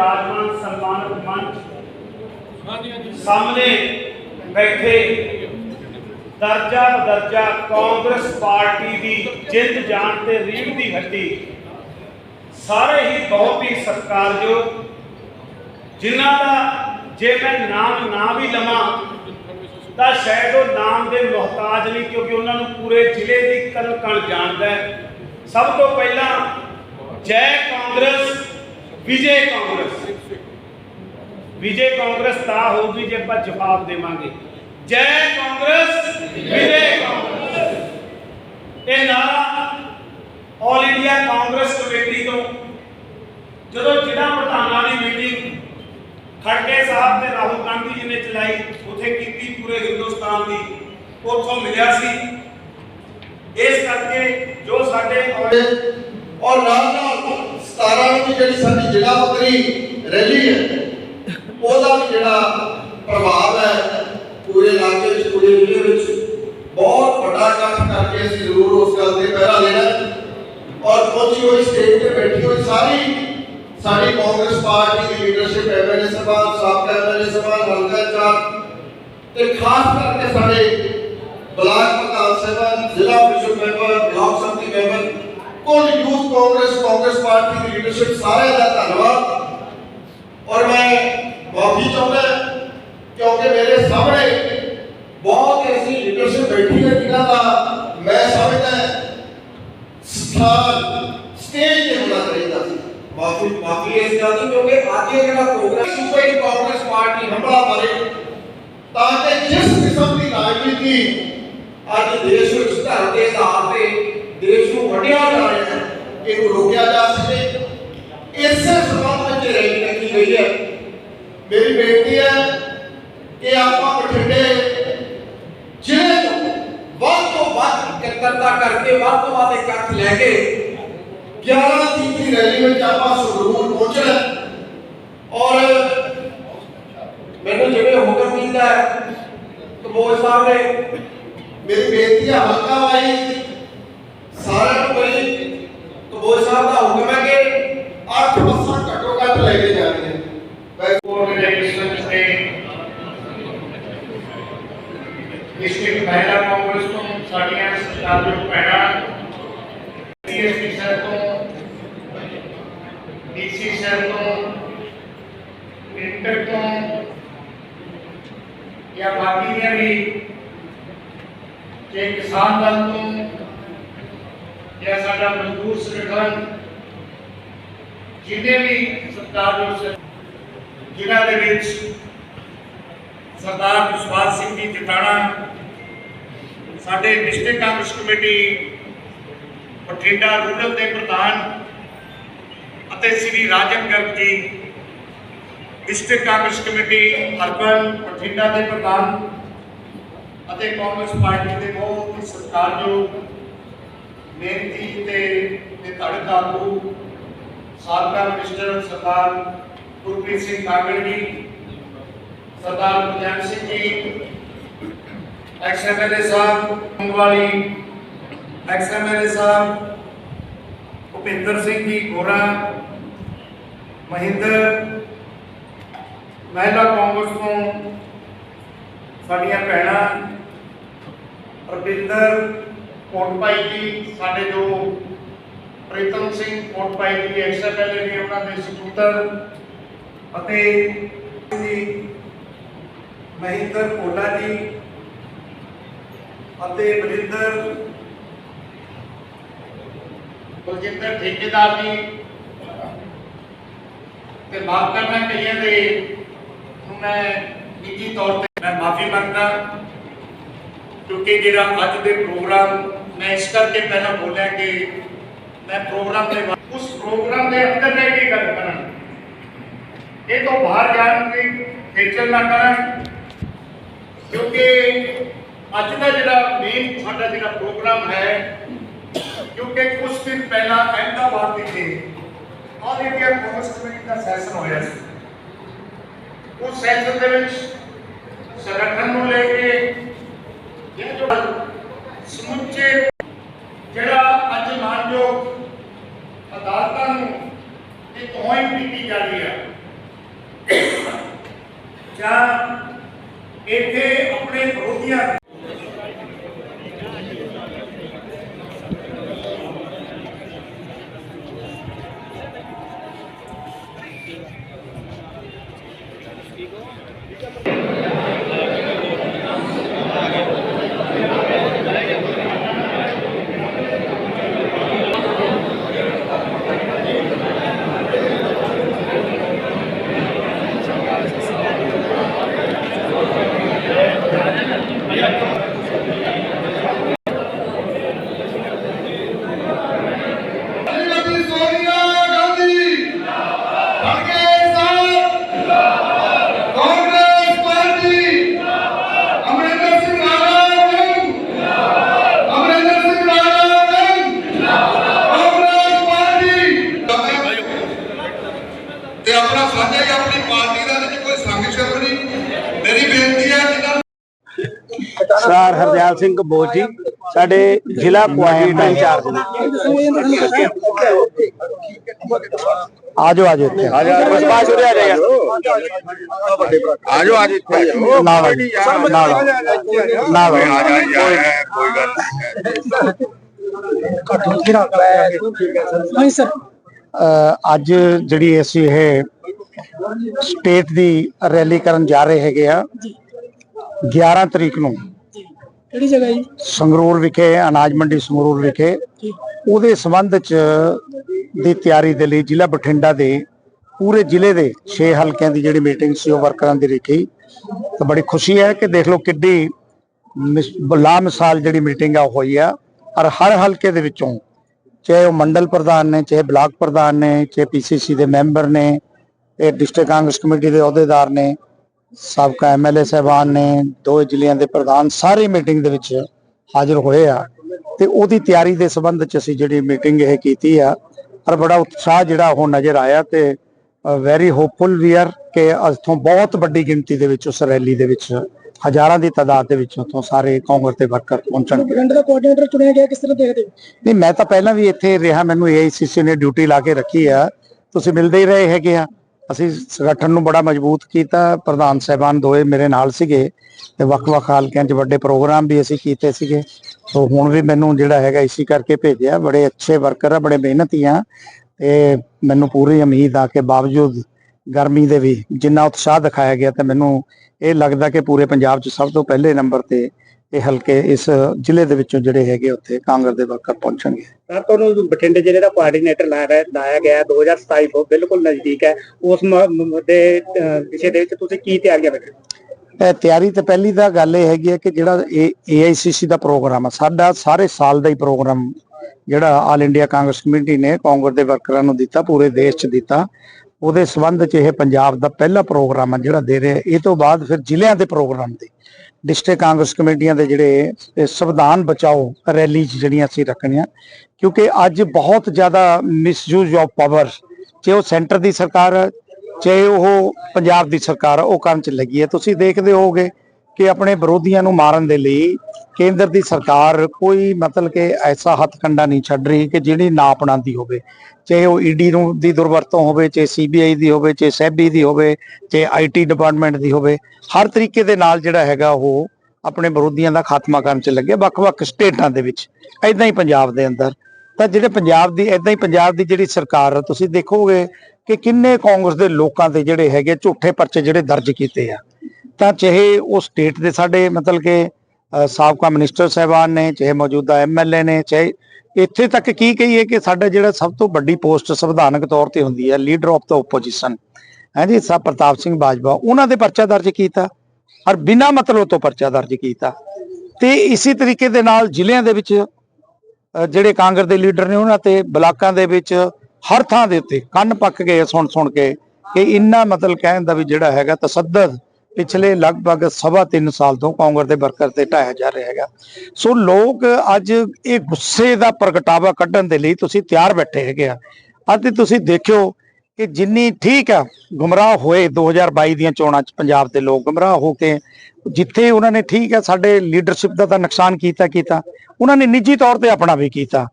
ਵਿਰਾਜਮਾਨ ਸਨਮਾਨਿਤ ਮੰਚ ਸਾਹਮਣੇ ਬੈਠੇ ਦਰਜਾ ਬਦਰਜਾ ਕਾਂਗਰਸ ਪਾਰਟੀ ਦੀ ਜਿੰਦ ਜਾਨ ਤੇ ਰੀੜ ਦੀ ਹੱਡੀ। ਸਾਰੇ ਹੀ ਬਹੁਤ ਹੀ ਸਤਿਕਾਰਯੋਗ ਜਿਨ੍ਹਾਂ ਦਾ ਜੇ ਮੈਂ ਨਾਮ ਨਾ ਵੀ ਲਵਾਂ ਤਾਂ ਸ਼ਾਇਦ ਉਹ ਨਾਮ ਦੇ ਮੁਹਤਾਜ ਨਹੀਂ ਕਿਉਂਕਿ ਉਹਨਾਂ ਨੂੰ ਪੂਰੇ ਜ਼ਿਲ੍ਹੇ ਦੀ ਕਣ ਕਣ ਜਾਣਦਾ ਹੈ। ਸਭ ਤੋਂ ਪਹਿਲਾਂ ਜੈ ਕਾਂਗਰਸ ਵਿਜੇ ਕਾਂਗਰਸ। ਵਿਜੇ ਕਾਂਗਰਸ ਤਾਂ ਹੋਊਗੀ ਜੇ ਆਪਾਂ ਜਵਾਬ ਦੇਵਾਂਗੇ। ਜੈ ਕਾਂਗਰਸ, ਵਿਜੇ ਕਾਂਗਰਸ। ਇਹ ਨਾਰਾ ਆਲ ਇੰਡੀਆ ਕਾਂਗਰਸ ਕਮੇਟੀ ਤੋਂ ਜਦੋਂ ਜ਼ਿਲ੍ਹਾ ਪ੍ਰਧਾਨਾਂ ਦੀ ਮੀਟਿੰਗ ਖੜਕੇ ਸਾਹਿਬ ਤੇ ਰਾਹੁਲ ਗਾਂਧੀ ਜੀ ਨੇ ਚਲਾਈ, ਉਥੇ ਕੀਤੀ ਪੂਰੇ ਹਿੰਦੁਸਤਾਨ ਦੀ, ਉੱਥੋਂ ਮਿਲਿਆ ਸੀ। ਇਸ ਕਰਕੇ ਜੋ ਸਾਡੇ ਔਰ ਨਾਲ 17 ਨੂੰ ਵੀ ਜਿਹੜੀ ਸਾਡੀ ਜ਼ਿਲ੍ਹਾ ਪੱਧਰੀ ਰੈਲੀ ਹੈ, ਉਹਦਾ ਵੀ ਜਿਹੜਾ ਪ੍ਰਭਾਵ ਹੈ, ਪੂਰੇ ਇਲਾਕੇ ਵਿੱਚ, ਪੂਰੇ ਜ਼ਿਲ੍ਹੇ ਵਿੱਚ ਬਹੁਤ ਵੱਡਾ ਇਕੱਠ ਕਰਕੇ ਅਸੀਂ ਜ਼ਰੂਰ ਉਸ ਗੱਲ ਤੇ ਪਹਿਰਾ ਲੈਣਾ ਹੈ। ਔਰ ਪਹੁੰਚੀ ਹੋਈ ਸਟੇਜ ਤੇ ਬੈਠੀ ਹੋਈ ਸਾਰੀ ਸਾਡੀ ਕਾਂਗਰਸ ਪਾਰਟੀ ਦੀ ਲੀਡਰਸ਼ਿਪ ਐਮਐਲਏ ਸਭਾ ਸਾਬਕਾ ਐਮਐਲਏ ਸਭਾ ਹਲਕਾ ਇੰਚਾਰਜ ਤੇ ਖਾਸ ਕਰਕੇ ਸਾਡੇ ਬਲਾਕ ਪ੍ਰਧਾਨ ਸਾਹਿਬਾਨ, ਜ਼ਿਲ੍ਹਾ ਪ੍ਰੀਸ਼ਦ ਮੈਂਬਰ, ਬਲਾਕ ਸੰਮਤੀ ਮੈਂਬਰ ਕੁੱਲ ਯੂਥ ਕਾਂਗਰਸ ਕਾਂਗਰਸ ਪਾਰਟੀ ਦੀ ਲੀਡਰਸ਼ਿਪ ਸਾਰਿਆਂ ਦਾ ਧੰਨਵਾਦ ਔਰ ਮੈਂ ਮਾਫੀ ਚਾਹੁੰਦਾ ਕਿਉਂਕਿ ਮੇਰੇ ਸਾਹਮਣੇ ਬਹੁਤ ਐਸੀ ਲੀਡਰਸ਼ਿਪ ਬੈਠੀ ਹੈ ਜਿਨ੍ਹਾਂ ਦਾ ਮੈਂ ਸਮਝਦਾ ਸਥਾਨ ਸਟੇਜ ਤੇ ਹੋਣਾ ਚਾਹੀਦਾ ਸੀ ਮਾਫੀ ਮਾਫੀ ਇਸ ਗੱਲ ਦੀ ਕਿਉਂਕਿ ਅੱਜ ਇਹ ਜਿਹੜਾ ਪ੍ਰੋਗਰਾਮ ਸੂਬੇ ਦੀ ਕਾਂਗਰਸ ਪਾਰਟੀ ਹੰਬਲਾ ਮਾਰੇ ਤਾਂ ਕਿ ਜਿਸ ਕਿਸਮ ਦੀ ਰਾਜਨੀਤੀ ਅੱਜ ਦੇਸ਼ ਵਿੱਚ ਧਰਮ ਦੇ ਆਧਾਰ ਤੇ ਦੇਸ਼ ਨੂੰ ਵੰਡਿਆ ਜਾ ਰਿਹਾ ਹੈ ਇਹਨੂੰ ਰੋਕਿਆ ਜਾ ਸਕੇ ਇਸੇ ਸਬੰਧ ਵਿੱਚ ਰੈਲੀ ਰੱਖੀ ਗਈ ਹੈ ਮੇਰੀ ਬੇਨਤੀ ਹੈ ਕਿ ਆਪਾਂ ਬਠਿੰਡੇ ਜ਼ਿਲ੍ਹੇ ਤੋਂ ਵੱਧ ਤੋਂ ਵੱਧ ਇਕੱਤਰਤਾ ਕਰਕੇ ਵੱਧ ਤੋਂ ਵੱਧ ਇਕੱਠ ਲੈ ਕੇ 11 ਤਰੀਕ ਦੀ ਰੈਲੀ ਵਿੱਚ ਆਪਾਂ ਸੰਗਰੂਰ ਪਹੁੰਚਣਾ ਹੈ। ਔਰ ਮੈਨੂੰ ਜਿਵੇਂ ਹੁਕਮ ਕੀਤਾ ਹੈ ਕਬੋਜ ਸਾਹਿਬ ਨੇ ਮੇਰੀ ਬੇਨਤੀ ਹੈ ਹਲਕਾ ਵਾਈ ਸਾਰਿਆਂ ਨੂੰ ਬੜੀ ਕਬੋਜ ਸਾਹਿਬ ਦਾ ਹੁਕਮ ਹੈ ਕਿ 8 ਬੱਸਾਂ ਘੱਟੋ ਘੱਟ ਲੈ ਕੇ ਜਾਣੀਆਂ ਮੈਂ ਆਰਗੇਨਾਈਜੇਸ਼ਨ ਤੇ ਡਿਸਟ੍ਰਿਕਟ ਮਹਿਲਾ ਕਾਂਗਰਸ ਤੋਂ ਸਾਡੀਆਂ ਸਤਿਕਾਰਯੋਗ ਭੈਣਾਂ ਸੀਐਸਪੀ ਸਰ ਤੋਂ ਡੀਸੀ ਤੋਂ ਇੰਟਰ ਤੋਂ, ਜਾਂ ਬਾਕੀ ਦੀਆਂ ਵੀ, ਜੇ ਕਿਸਾਨ ਦਲ ਤੋਂ, ਜਾਂ ਸਾਡਾ ਮਜ਼ਦੂਰ ਸੰਗਠਨ ਜਿਹਨੇ ਵੀ ਸਤਿਕਾਰਯੋਗ ਸਰ ਜ਼ਿਲ੍ਹਾ ਦੇ ਵਿੱਚ ਸਰਦਾਰ ਵਿਸ਼ਵਾਸ ਸਿੰਘ ਜੀ ਜਟਾਣਾ ਸਾਡੇ district Congress committee, Bathinda rural ਦੇ ਪ੍ਰਧਾਨ ਅਤੇ Shri Rajan Garg ji, district Congress committee urban Bathinda ਦੇ ਪ੍ਰਧਾਨ ਅਤੇ ਕਾਂਗਰਸ ਪਾਰਟੀ ਦੇ ਬਹੁਤ ਹੀ ਸਤਿਕਾਰਯੋਗ, ਮਿਹਨਤੀ ਤੇ ਤੇ ਧੜਕ ਸਾਬਕਾ ਮਿਨਿਸਟਰ ਸਰਦਾਰ ਗੁਰਪ੍ਰੀਤ ਸਿੰਘ ਕਾਂਗੜ ਜੀ, ਸਰਦਾਰ ਗੁਰਜੰਟ ਸਿੰਘ ਜੀ ਐਕਸਐਮਐਲਏ ਸਾਹਿਬ, ਮੰਗਵਾਲੀ ਐਕਸਐਮਐਲਏ ਸਾਹਿਬ, ਭੁਪਿੰਦਰ ਸਿੰਘ ਜੀ, ਗੋਰਾ ਮਹਿੰਦਰ ਮਹਿਲਾ ਕਾਂਗਰਸ ਤੋਂ ਸਾਡੀਆਂ ਭੈਣਾਂ ਰਵਿੰਦਰ ਕੋਟਪਾਈ ਜੀ, ਸਾਡੇ ਜੋ ਪ੍ਰੀਤਮ ਸਿੰਘ ਕੋਟਪਾਈ ਜੀ ਐਕਸਐਮਐਲਏ ਨੇ ਉਹਨਾਂ ਦੇ ਸਪੁੱਤਰ ਅਤੇ ਜੀ ਮਹਿੰਦਰ ਕੋਲਾ ਜੀ ਅਤੇ ਬਲਿੰਦਰ ਬਲਜਿੰਦਰ ਠੇਕੇਦਾਰ ਜੀ ਤੇ ਮਾਫ ਕਰਨਾ ਕਈਆਂ ਦੇ ਮੈਂ ਨਿੱਜੀ ਤੌਰ ਤੇ ਮੈਂ ਮਾਫੀ ਮੰਗਦਾ, ਕਿਉਂਕਿ ਜਿਹੜਾ ਅੱਜ ਦੇ ਪ੍ਰੋਗਰਾਮ, ਮੈਂ ਇਸ ਕਰਕੇ ਪਹਿਲਾਂ ਬੋਲਿਆ ਕਿ ਮੈਂ ਪ੍ਰੋਗਰਾਮ ਦੇ ਉਸ ਪ੍ਰੋਗਰਾਮ ਦੇ ਅੰਦਰ ਰਹਿ ਕੇ ਗੱਲ ਕਰਾਂ। ਇਹ ਤੋਂ ਬਾਹਰ ਜਾਣ ਦੀ ਖੇਚਲ ਨਾ ਕਰਨ ਕਿਉਂਕਿ ਅੱਜ ਦਾ ਜਿਹੜਾ ਮੇਨ ਸਾਡਾ ਜਿਹੜਾ ਪ੍ਰੋਗਰਾਮ ਹੈ, ਕਿਉਂਕਿ ਕੁਝ ਦਿਨ ਪਹਿਲਾਂ ਅਹਿਮਦਾਬਾਦ ਵਿਖੇ ਆਲ ਇੰਡੀਆ ਕਾਂਗਰਸ ਕਮੇਟੀ ਦਾ ਸੈਸ਼ਨ ਹੋਇਆ ਸੀ। ਉਸ ਸੈਸ਼ਨ ਦੇ ਵਿੱਚ ਸੰਗਠਨ ਨੂੰ ਲੈ ਕੇ ਇਹ ਜੋ ਸਮੁੱਚੇ ਜਿਹੜਾ ਅੱਜ ਮਾਨਯੋਗ ਅਦਾਲਤਾਂ ਨੂੰ ਇਹ ਤੋਹਨ ਕੀਤੀ ਜਾ ਰਹੀ ਹੈ ਜਾਂ ਇੱਥੇ ਆਪਣੇ ਵਿਰੋਧੀਆਂ ਹਰਦਿਆਲ ਸਿੰਘ ਕੰਬੋਜ ਜੀ ਸਾਡੇ ਜ਼ਿਲ੍ਹਾ ਦਾ ਇੰਚਾਰਜ ਨੇ ਆਜੋ ਆਜੋ ਇੱਥੇ। ਆਜੋ ਇੱਥੇ। ਆਜੋ, ਆਜੋ, ਆਜੋ। ਕੋਈ ਗੱਲ ਅਹ ਅੱਜ ਜਿਹੜੀ ਅਸੀਂ ਇਹ ਸਟੇਟ ਦੀ ਰੈਲੀ ਕਰਨ ਜਾ ਰਹੇ ਹੈਗੇ ਆ 11 ਤਰੀਕ ਨੂੰ। ਕਿਹੜੀ ਜਗ੍ਹਾ ਜੀ? ਸੰਗਰੂਰ ਵਿਖੇ ਅਨਾਜ ਮੰਡੀ ਸੰਗਰੂਰ ਵਿਖੇ। ਉਹਦੇ ਸੰਬੰਧ ਚ ਦੀ ਤਿਆਰੀ ਦੇ ਲਈ ਜ਼ਿਲ੍ਹਾ ਬਠਿੰਡਾ ਦੇ ਪੂਰੇ ਜ਼ਿਲ੍ਹੇ ਦੇ 6 ਹਲਕਿਆਂ ਦੀ ਜਿਹੜੀ ਮੀਟਿੰਗ ਸੀ ਉਹ ਵਰਕਰਾਂ ਦੀ ਰੱਖੀ ਤਾਂ ਬੜੀ ਖੁਸ਼ੀ ਹੈ ਕਿ ਦੇਖ ਲਓ ਕਿੱਡੀ ਮਿਸ- ਲਾ ਮਿਸਾਲ ਜਿਹੜੀ ਮੀਟਿੰਗ ਆ ਹੋਈ ਆ। ਔਰ ਹਰ ਹਲਕੇ ਦੇ ਵਿੱਚੋਂ ਚਾਹੇ ਉਹ ਮੰਡਲ ਪ੍ਰਧਾਨ ਨੇ ਚਾਹੇ ਬਲਾਕ ਪ੍ਰਧਾਨ ਨੇ ਚਾਹੇ ਪੀਸੀਸੀ ਦੇ ਮੈਂਬਰ ਨੇ ਇਹ ਡਿਸਟ੍ਰਿਕਟ ਕਾਂਗਰਸ ਕਮੇਟੀ ਦੇ ਅਹੁਦੇਦਾਰ ਨੇ ਸਾਬਕਾ ਐਮਐਲਏ ਸਹਿਬਾਨ ਨੇ ਦੋ ਜ਼ਿਲ੍ਹਿਆਂ ਦੇ ਪ੍ਰਧਾਨ ਸਾਰੇ ਮੀਟਿੰਗ ਦੇ ਵਿੱਚ ਹਾਜ਼ਰ ਹੋਏ ਆ। ਤੇ ਉਹਦੀ ਤਿਆਰੀ ਦੇ ਸੰਬੰਧ ਚ ਅਸੀਂ ਜਿਹੜੀ ਮੀਟਿੰਗ ਇਹ ਕੀਤੀ ਆ ਔਰ ਬੜਾ ਉਤਸ਼ਾਹ ਜਿਹੜਾ ਉਹ ਨਜ਼ਰ ਆਇਆ ਤੇ ਵੈਰੀ ਹੋਪਫੁਲ ਵੀ ਆਰ ਕਿ ਇੱਥੋਂ ਬਹੁਤ ਵੱਡੀ ਗਿਣਤੀ ਦੇ ਵਿੱਚ ਉਸ ਰੈਲੀ ਦੇ ਵਿੱਚ ਹਜ਼ਾਰਾਂ ਦੀ ਤਾਦਾਦ ਦੇ ਵਿੱਚ ਉੱਥੋਂ ਸਾਰੇ ਕਾਂਗਰਸ ਦੇ ਵਰਕਰ ਪਹੁੰਚਣਗੇ ਪਿੰਡ ਦਾ ਕੋਆਰਡੀਨੇਟਰ ਚੁਣਿਆ ਗਿਆ ਕਿਸ ਤਰ੍ਹਾਂ ਦੇਖਦੇ ਨਹੀਂ ਮੈਂ ਤਾਂ ਪਹਿਲਾਂ ਵੀ ਇੱਥੇ ਰਿਹਾ ਮੈਨੂੰ ਏਆਈਸੀਸੀ ਨੇ ਡਿਊਟੀ ਲਾ ਕੇ ਰੱਖੀ ਆ। ਤੁਸੀਂ ਮਿਲਦੇ ਹੀ ਰਹੇ ਹੈਗੇ ਆ। ਅਸੀਂ ਸੰਗਠਨ ਨੂੰ ਬੜਾ ਮਜ਼ਬੂਤ ਕੀਤਾ, ਪ੍ਰਧਾਨ ਸਾਹਿਬਾਨ ਦੋਏ ਮੇਰੇ ਨਾਲ ਸੀਗੇ ਤੇ ਵੱਖ-ਵੱਖ ਹਲਕਿਆਂ 'ਚ ਵੱਡੇ ਪ੍ਰੋਗਰਾਮ ਵੀ ਅਸੀਂ ਕੀਤੇ ਸੀਗੇ। ਸੋ ਹੁਣ ਵੀ ਮੈਨੂੰ ਜਿਹੜਾ ਹੈਗਾ ਇਸੀ ਕਰਕੇ ਭੇਜਿਆ, ਬੜੇ ਅੱਛੇ ਵਰਕਰ ਆ, ਬੜੇ ਮਿਹਨਤੀ ਆ ਤੇ ਮੈਨੂੰ ਪੂਰੀ ਉਮੀਦ ਆ ਕਿ ਬਾਵਜੂਦ ਗਰਮੀ ਦੇ ਵੀ ਜਿੰਨਾ ਉਤਸ਼ਾਹ ਦਿਖਾਇਆ ਗਿਆ ਤੇ ਮੈਨੂੰ ਇਹ ਲੱਗਦਾ ਕਿ ਪੂਰੇ ਪੰਜਾਬ 'ਚ ਸਭ ਤੋਂ ਪਹਿਲੇ ਨੰਬਰ ਤੇ ਇਹ ਹਲਕੇ ਇਸ ਜ਼ਿਲ੍ਹੇ ਦੇ ਵਿੱਚੋਂ ਜਿਹੜੇ ਹੈਗੇ ਉੱਥੇ ਕਾਂਗਰਸ ਦੇ ਵਰਕਰ ਪਹੁੰਚਣਗੇ। ਸਰ ਤੁਹਾਨੂੰ ਬਠਿੰਡੇ ਜ਼ਿਲ੍ਹੇ ਦਾ ਕੋਆਰਡੀਨੇਟਰ ਲਾਇਆ ਗਿਆ 2027 ਤੋਂ ਬਿਲਕੁਲ ਨਜ਼ਦੀਕ ਹੈ। ਉਸ ਦੇ ਵਿਸ਼ੇ ਦੇ ਵਿੱਚ ਤੁਸੀਂ ਕੀ ਤਿਆਰੀਆਂ ਕਰ ਰਹੇ ਹੋ ਇਹ ਤਿਆਰੀ ਤੇ ਪਹਿਲੀ ਤਾਂ ਗੱਲ ਇਹ ਹੈਗੀ ਹੈ ਕਿ ਜਿਹੜਾ ਇਹ AICC ਦਾ ਪ੍ਰੋਗਰਾਮ ਆ ਸਾਡਾ ਸਾਰੇ ਸਾਲ ਦਾ ਹੀ ਪ੍ਰੋਗਰਾਮ ਜਿਹੜਾ ਆਲ ਇੰਡੀਆ ਕਾਂਗਰਸ ਕਮੇਟੀ ਨੇ ਕਾਂਗਰਸ ਦੇ ਵਰਕਰਾਂ ਨੂੰ ਦਿੱਤਾ ਪੂਰੇ ਦੇਸ਼ 'ਚ ਦਿੱਤਾ। ਉਹਦੇ ਸੰਬੰਧ 'ਚ ਇਹ ਪੰਜਾਬ ਦਾ ਪਹਿਲਾ ਪ੍ਰੋਗਰਾਮ ਆ ਜਿਹੜਾ ਦੇ ਰਹੇ ਇਹ ਤੋਂ ਬਾਅਦ ਫਿਰ ਜ਼ਿਲ੍ਹਿਆਂ ਦੇ ਪ੍ਰੋਗਰਾਮ ਦੇ ਡਿਸਟ੍ਰਿਕਟ ਕਾਂਗਰਸ ਕਮੇਟੀਆਂ ਦੇ ਜਿਹੜੇ ਸੰਵਿਧਾਨ ਬਚਾਓ ਰੈਲੀ ਜਿਹੜੀਆਂ ਅਸੀਂ ਰੱਖਣੀਆਂ, ਕਿਉਂਕਿ ਅੱਜ ਬਹੁਤ ਜ਼ਿਆਦਾ ਮਿਸਯੂਜ਼ ਆਫ ਪਾਵਰ ਚਾਹੇ ਉਹ ਸੈਂਟਰ ਦੀ ਸਰਕਾਰ, ਚਾਹੇ ਉਹ ਪੰਜਾਬ ਦੀ ਸਰਕਾਰ, ਉਹ ਕਰਨ 'ਚ ਲੱਗੀ ਹੈ। ਤੁਸੀਂ ਦੇਖਦੇ ਹੋਗੇ ਕਿ ਆਪਣੇ ਵਿਰੋਧੀਆਂ ਨੂੰ ਮਾਰਨ ਦੇ ਲਈ ਕੇਂਦਰ ਦੀ ਸਰਕਾਰ ਕੋਈ ਮਤਲਬ ਕਿ ਐਸਾ ਹੱਥਕੰਡਾ ਨਹੀਂ ਛੱਡ ਰਹੀ ਕਿ ਜਿਹੜੀ ਨਾ ਅਪਣਾਉਂਦੀ ਹੋਵੇ। ਚਾਹੇ ਉਹ ਈਡੀ ਨੂੰ ਦੀ ਦੁਰਵਰਤੋਂ ਹੋਵੇ ਚਾਹੇ ਸੀਬੀਆਈ ਦੀ ਹੋਵੇ ਚਾਹੇ ਸੈਬੀ ਦੀ ਹੋਵੇ ਚਾਹੇ ਆਈਟੀ ਡਿਪਾਰਟਮੈਂਟ ਦੀ ਹੋਵੇ ਹਰ ਤਰੀਕੇ ਦੇ ਨਾਲ ਜਿਹੜਾ ਹੈਗਾ ਉਹ ਆਪਣੇ ਵਿਰੋਧੀਆਂ ਦਾ ਖਾਤਮਾ ਕਰਨ 'ਚ ਲੱਗੇ ਵੱਖ-ਵੱਖ ਸਟੇਟਾਂ ਦੇ ਵਿੱਚ। ਐਦਾਂ ਹੀ ਪੰਜਾਬ ਦੇ ਅੰਦਰ। ਤਾਂ ਜਿਹੜੇ ਪੰਜਾਬ ਦੀ ਐਦਾਂ ਹੀ ਪੰਜਾਬ ਦੀ ਜਿਹੜੀ ਸਰਕਾਰ ਆ, ਤੁਸੀਂ ਦੇਖੋਗੇ ਕਿ ਕਿੰਨੇ ਕਾਂਗਰਸ ਦੇ ਲੋਕਾਂ ਦੇ ਜਿਹੜੇ ਹੈਗੇ ਝੂਠੇ ਪਰਚੇ ਜਿਹੜੇ ਦਰਜ ਕੀਤੇ ਆ। ਤਾਂ ਚਾਹੇ ਉਹ ਸਟੇਟ ਦੇ ਸਾਡੇ ਮਤਲਬ ਕਿ ਸਾਬਕਾ ਮਿਨਿਸਟਰ ਸਾਹਿਬਾਨ ਨੇ, ਚਾਹੇ ਮੌਜੂਦਾ ਐਮਐਲਏ ਨੇ, ਚਾਹੇ ਇੱਥੇ ਤੱਕ ਕੀ ਕਹੀਏ ਕਿ ਸਾਡਾ ਜਿਹੜਾ ਸਭ ਤੋਂ ਵੱਡੀ ਪੋਸਟ ਸੰਵਿਧਾਨਕ ਤੌਰ ਤੇ ਹੁੰਦੀ ਹੈ ਲੀਡਰ ਆਫ ਦਾ ਆਪੋਜੀਸ਼ਨ ਹਾਂਜੀ ਸਾਹਿਬ ਪ੍ਰਤਾਪ ਸਿੰਘ ਬਾਜਵਾ, ਉਹਨਾਂ ਦੇ ਪਰਚਾ ਦਰਜ ਕੀਤਾ, ਔਰ ਬਿਨਾਂ ਮਤਲਬ ਤੋਂ ਪਰਚਾ ਦਰਜ ਕੀਤਾ। ਤੇ ਇਸੇ ਤਰੀਕੇ ਦੇ ਨਾਲ ਜ਼ਿਲ੍ਹਿਆਂ ਦੇ ਵਿੱਚ ਜਿਹੜੇ ਕਾਂਗਰਸ ਦੇ ਲੀਡਰ ਨੇ ਉਹਨਾਂ ਤੇ ਬਲਾਕਾਂ ਦੇ ਵਿੱਚ ਹਰ ਥਾਂ ਦੇ ਉੱਤੇ ਕੰਨ ਪੱਕ ਗਏ ਸੁਣ ਸੁਣ ਕੇ ਕਿ ਇੰਨਾ ਮਤਲਬ ਕਹਿਣ ਦਾ ਵੀ ਜਿਹੜਾ ਹੈਗਾ ਤਸੱਦਦ ਪਿਛਲੇ ਲਗਭਗ ਸਵਾ ਤਿੰਨ ਸਾਲ ਤੋਂ ਕਾਂਗਰਸ ਦੇ ਵਰਕਰ ਤੇ ਢਾਇਆ ਜਾ ਰਿਹਾ ਹੈਗਾ। ਸੋ ਲੋਕ ਅੱਜ ਇਹ ਗੁੱਸੇ ਦਾ ਪ੍ਰਗਟਾਵਾ ਕੱਢਣ ਦੇ ਲਈ ਤੁਸੀਂ ਤਿਆਰ ਬੈਠੇ ਹੈਗੇ ਆ। ਅਤੇ ਤੁਸੀਂ ਦੇਖਿਓ ਕਿ ਜਿੰਨੀ ਠੀਕ ਆ, ਗੁੰਮਰਾਹ ਹੋਏ 2022 ਦੀਆਂ ਚੋਣਾਂ 'ਚ ਪੰਜਾਬ ਦੇ ਲੋਕ ਗੁੰਮਰਾਹ ਹੋ ਕੇ, ਜਿੱਥੇ ਉਹਨਾਂ ਨੇ ਠੀਕ ਆ, ਸਾਡੇ ਲੀਡਰਸ਼ਿਪ ਦਾ ਤਾਂ ਨੁਕਸਾਨ ਕੀਤਾ ਕੀਤਾ, ਉਹਨਾਂ ਨੇ ਨਿੱਜੀ ਤੌਰ ਤੇ ਆਪਣਾ ਵੀ ਕੀਤਾ।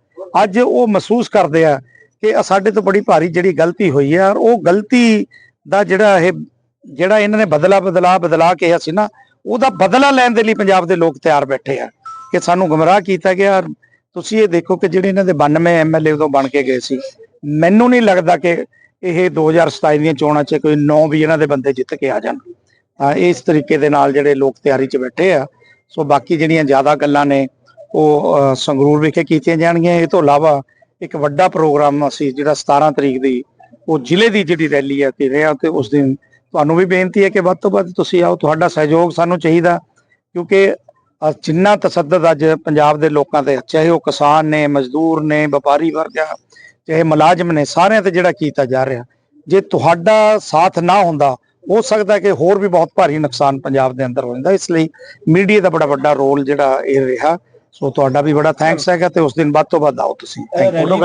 ਅੱਜ ਉਹ ਮਹਿਸੂਸ ਕਰਦੇ ਆ ਕਿ ਸਾਡੇ ਤੋਂ ਬੜੀ ਭਾਰੀ ਜਿਹੜੀ ਗਲਤੀ ਹੋਈ ਹੈ ਔਰ ਉਹ ਗਲਤੀ ਦਾ ਜਿਹੜਾ ਇਹ ਜਿਹੜਾ ਇਹਨਾਂ ਨੇ ਬਦਲਾ ਬਦਲਾ ਬਦਲਾ ਕਿਹਾ ਸੀ ਨਾ, ਉਹਦਾ ਬਦਲਾ ਲੈਣ ਦੇ ਲਈ ਪੰਜਾਬ ਦੇ ਲੋਕ ਤਿਆਰ ਬੈਠੇ ਆ ਕਿ ਸਾਨੂੰ ਗੁੰਮਰਾਹ ਕੀਤਾ ਗਿਆ। ਤੁਸੀਂ ਇਹ ਦੇਖੋ ਕਿ ਜਿਹੜੇ ਇਹਨਾਂ ਦੇ 92 ਐਮਐਲਏ ਉਦੋਂ ਬਣ ਕੇ ਗਏ ਸੀ। ਮੈਨੂੰ ਨਹੀਂ ਲੱਗਦਾ ਕਿ ਇਹ 2027 ਦੀਆਂ ਚੋਣਾਂ 'ਚ ਕੋਈ 9 ਵੀ ਇਹਨਾਂ ਦੇ ਬੰਦੇ ਜਿੱਤ ਕੇ ਆ ਜਾਣ। ਤਾਂ ਇਸ ਤਰੀਕੇ ਦੇ ਨਾਲ ਜਿਹੜੇ ਲੋਕ ਤਿਆਰੀ 'ਚ ਬੈਠੇ ਆ, ਸੋ ਬਾਕੀ ਜਿਹੜੀਆਂ ਜ਼ਿਆਦਾ ਗੱਲਾਂ ਨੇ, ਉਹ ਸੰਗਰੂਰ ਵਿਖੇ ਕੀਤੀਆਂ ਜਾਣਗੀਆਂ। ਇਹ ਤੋਂ ਇਲਾਵਾ ਇੱਕ ਵੱਡਾ ਪ੍ਰੋਗਰਾਮ ਅਸੀਂ ਜਿਹੜਾ 17 ਤਰੀਕ ਦੀ ਉਹ ਜ਼ਿਲ੍ਹੇ ਦੀ ਜਿਹੜੀ ਰੈਲੀ ਆ ਤੇ ਰਿਹਾ ਤੇ ਉਸ ਦਿਨ ਤੁਹਾਨੂੰ ਵੀ ਬੇਨਤੀ ਹੈ ਕਿ ਵੱਧ ਤੋਂ ਵੱਧ ਤੁਸੀਂ ਆਓ ਤੁਹਾਡਾ ਸਹਿਯੋਗ ਸਾਨੂੰ ਚਾਹੀਦਾ ਕਿਉਂਕਿ ਜਿੰਨਾ ਤਸੱਦਦ ਅੱਜ ਪੰਜਾਬ ਦੇ ਲੋਕਾਂ ਤੇ ਚਾਹੇ ਉਹ ਕਿਸਾਨ ਨੇ ਮਜ਼ਦੂਰ ਨੇ ਵਪਾਰੀ ਵਰਗ ਆ ਚਾਹੇ ਮੁਲਾਜ਼ਮ ਨੇ ਸਾਰਿਆਂ ਤੇ ਜਿਹੜਾ ਕੀਤਾ ਜਾ ਰਿਹਾ ਜੇ ਤੁਹਾਡਾ ਸਾਥ ਨਾ ਹੁੰਦਾ ਹੋ ਸਕਦਾ ਕਿ ਹੋਰ ਵੀ ਬਹੁਤ ਭਾਰੀ ਨੁਕਸਾਨ ਪੰਜਾਬ ਦੇ ਅੰਦਰ ਹੋ ਜਾਂਦਾ ਇਸ ਲਈ ਮੀਡੀਆ ਦਾ ਬੜਾ ਵੱਡਾ ਰੋਲ ਜਿਹੜਾ ਇਹ ਰਿਹਾ ਸੋ ਤੁਹਾਡਾ ਵੀ ਬੜਾ ਥੈਂਕਸ ਹੈਗਾ ਤੇ ਉਸ ਦਿਨ ਵੱਧ ਤੋਂ ਵੱਧ ਆਓ ਤੁਸੀਂ। Thank you